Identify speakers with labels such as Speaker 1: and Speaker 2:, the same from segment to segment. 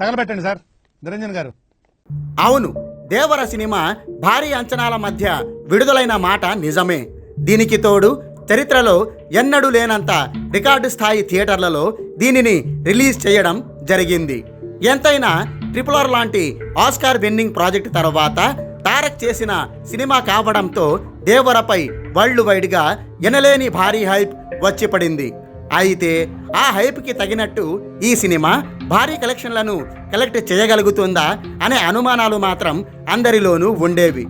Speaker 1: తగలబెట్టండి sir. Niranjan గారు.
Speaker 2: అవును దేవర cinema భారీ అంచనాల మధ్య విడుదలైన మాట నిజమే. దీనికి తోడు చరిత్రలో ఎన్నడూ లేనంత రికార్డు స్థాయి థియేటర్లలో దీనిని రిలీజ్ చేయడం జరిగింది. ఎంతైనా ట్రిపులర్ లాంటి ఆస్కార్ విన్నింగ్ ప్రాజెక్ట్ తర్వాత తారక్ చేసిన సినిమా కావడంతో దేవరపై వరల్డ్ వైడ్గా ఎనలేని భారీ హైప్ వచ్చి పడింది. అయితే ఆ హైప్కి తగినట్టు ఈ సినిమా భారీ కలెక్షన్లను కలెక్ట్ చేయగలుగుతుందా అనే అనుమానాలు మాత్రం అందరిలోనూ ఉండేవి.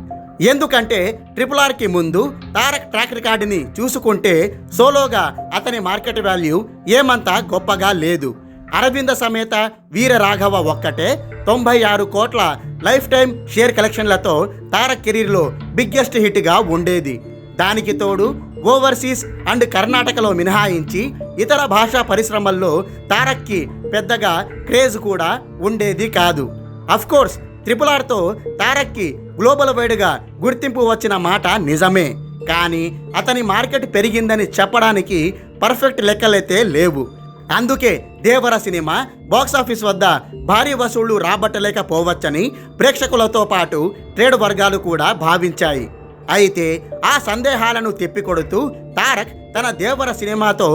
Speaker 2: ఎందుకంటే ట్రిపుల్ ఆర్కి ముందు తారక్ ట్రాక్ రికార్డుని చూసుకుంటే సోలోగా అతని మార్కెట్ వాల్యూ ఏమంతా గొప్పగా లేదు. అరవింద సమేత వీర రాఘవ ఒక్కటే తొంభై ఆరు కోట్ల లైఫ్ టైం షేర్ కలెక్షన్లతో తారక్ కెరీర్లో బిగ్గెస్ట్ హిట్గా ఉండేది. దానికి తోడు ఓవర్సీస్ అండ్ కర్ణాటకలో మినహాయించి ఇతర భాషా పరిశ్రమల్లో తారక్కి పెద్దగా క్రేజ్ కూడా ఉండేది కాదు. అఫ్కోర్స్ త్రిపుల్ ఆర్తో తారక్కి గ్లోబల్ వైడ్గా గుర్తింపు వచ్చిన మాట నిజమే. కానీ అతని మార్కెట్ పెరిగిందని చెప్పడానికి పర్ఫెక్ట్ లెక్కలైతే లేవు. అందుకే దేవర సినిమా బాక్సాఫీస్ వద్ద భారీ వసూళ్ళు రాబట్టలేకపోవచ్చని ప్రేక్షకులతో పాటు ట్రేడ్ వర్గాలు కూడా భావించాయి. అయితే ఆ సందేహాలను తిప్పికొడుతూ తారక్ తన దేవర సినిమాతో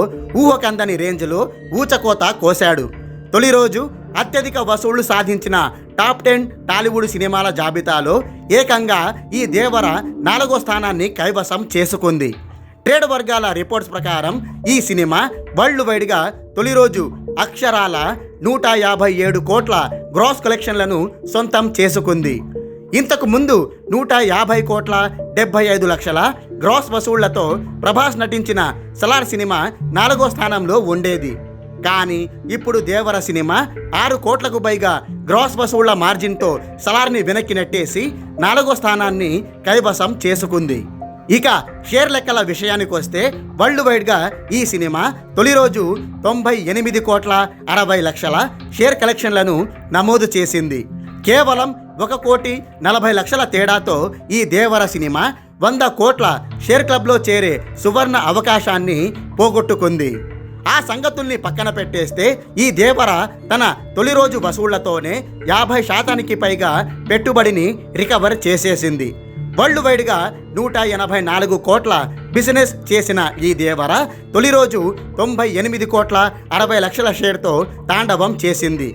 Speaker 2: ఊహకందని రేంజ్లో ఊచకోత కోశాడు. తొలి రోజు అత్యధిక వసూళ్ళు సాధించిన టాప్ టెన్ టాలీవుడ్ సినిమాల జాబితాలో ఏకంగా ఈ దేవర నాలుగో స్థానాన్ని కైవసం చేసుకుంది. ట్రేడ్ వర్గాల రిపోర్ట్స్ ప్రకారం ఈ సినిమా వరల్డ్ వైడ్గా తొలి రోజు అక్షరాల నూట యాభై ఏడు కోట్ల గ్రాస్ కలెక్షన్లను సొంతం చేసుకుంది. ఇంతకు ముందు నూట యాభై కోట్ల డెబ్బై ఐదు లక్షల గ్రాస్ వసూళ్ళతో ప్రభాస్ నటించిన సలార్ సినిమా నాలుగో స్థానంలో ఉండేది. కానీ ఇప్పుడు దేవర సినిమా ఆరు కోట్లకు పైగా గ్రాస్ వసూళ్ళ మార్జిన్తో సలార్ని వెనక్కి నెట్టేసి నాలుగో స్థానాన్ని కైవసం చేసుకుంది. ఇక షేర్ లెక్కల విషయానికి వస్తే వరల్డ్ వైడ్గా ఈ సినిమా తొలి రోజు తొంభై ఎనిమిది కోట్ల అరవై లక్షల షేర్ కలెక్షన్లను నమోదు చేసింది. కేవలం ఒక కోటి నలభై లక్షల తేడాతో ఈ దేవర సినిమా వంద కోట్ల షేర్ క్లబ్లో చేరే సువర్ణ అవకాశాన్ని పోగొట్టుకుంది. ఆ సంగతుల్ని పక్కన పెట్టేస్తే ఈ దేవర తన తొలి రోజు వసూళ్ళతోనే యాభై శాతానికి పైగా పెట్టుబడిని రికవర్ చేసేసింది. వరల్డ్ వైడ్గా నూట ఎనభై నాలుగు కోట్ల బిజినెస్ చేసిన ఈ దేవర తొలి రోజు తొంభై ఎనిమిది కోట్ల అరవై లక్షల షేర్తో తాండవం చేసింది.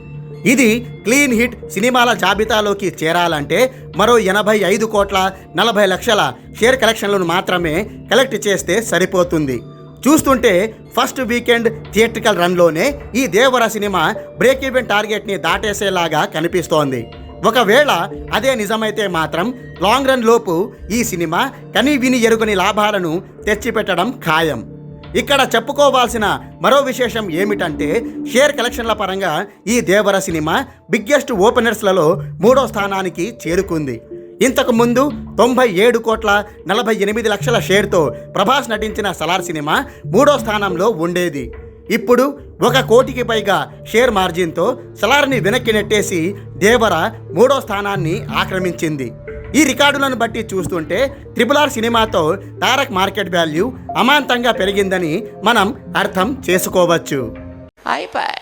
Speaker 2: ఇది క్లీన్ హిట్ సినిమాల జాబితాలోకి చేరాలంటే మరో ఎనభై ఐదు కోట్ల నలభై లక్షల షేర్ కలెక్షన్లను మాత్రమే కలెక్ట్ చేస్తే సరిపోతుంది. చూస్తుంటే ఫస్ట్ వీకెండ్ థియేట్రికల్ రన్లోనే ఈ దేవర సినిమా బ్రేక్ ఈవెన్ టార్గెట్ని దాటేసేలాగా కనిపిస్తోంది. ఒకవేళ అదే నిజమైతే మాత్రం లాంగ్ రన్ లోపు ఈ సినిమా కనీ విని ఎరుగని లాభాలను తెచ్చిపెట్టడం ఖాయం. ఇక్కడ చెప్పుకోవాల్సిన మరో విశేషం ఏమిటంటే షేర్ కలెక్షన్ల పరంగా ఈ దేవర సినిమా బిగ్గెస్ట్ ఓపెనర్స్లలో మూడో స్థానానికి చేరుకుంది. ఇంతకు ముందు తొంభై ఏడు కోట్ల నలభై ఎనిమిది లక్షల షేర్తో ప్రభాస్ నటించిన సలార్ సినిమా మూడో స్థానంలో ఉండేది. ఇప్పుడు ఒక కోటికి పైగా షేర్ మార్జిన్తో సలార్ని వెనక్కి నెట్టేసి దేవర మూడో స్థానాన్ని ఆక్రమించింది. ఈ రికార్డులను బట్టి చూస్తుంటే త్రిపుల్ ఆర్ సినిమాతో తారక్ మార్కెట్ వాల్యూ అమాంతంగా పెరిగిందని మనం అర్థం చేసుకోవచ్చు.
Speaker 3: అయిపోయి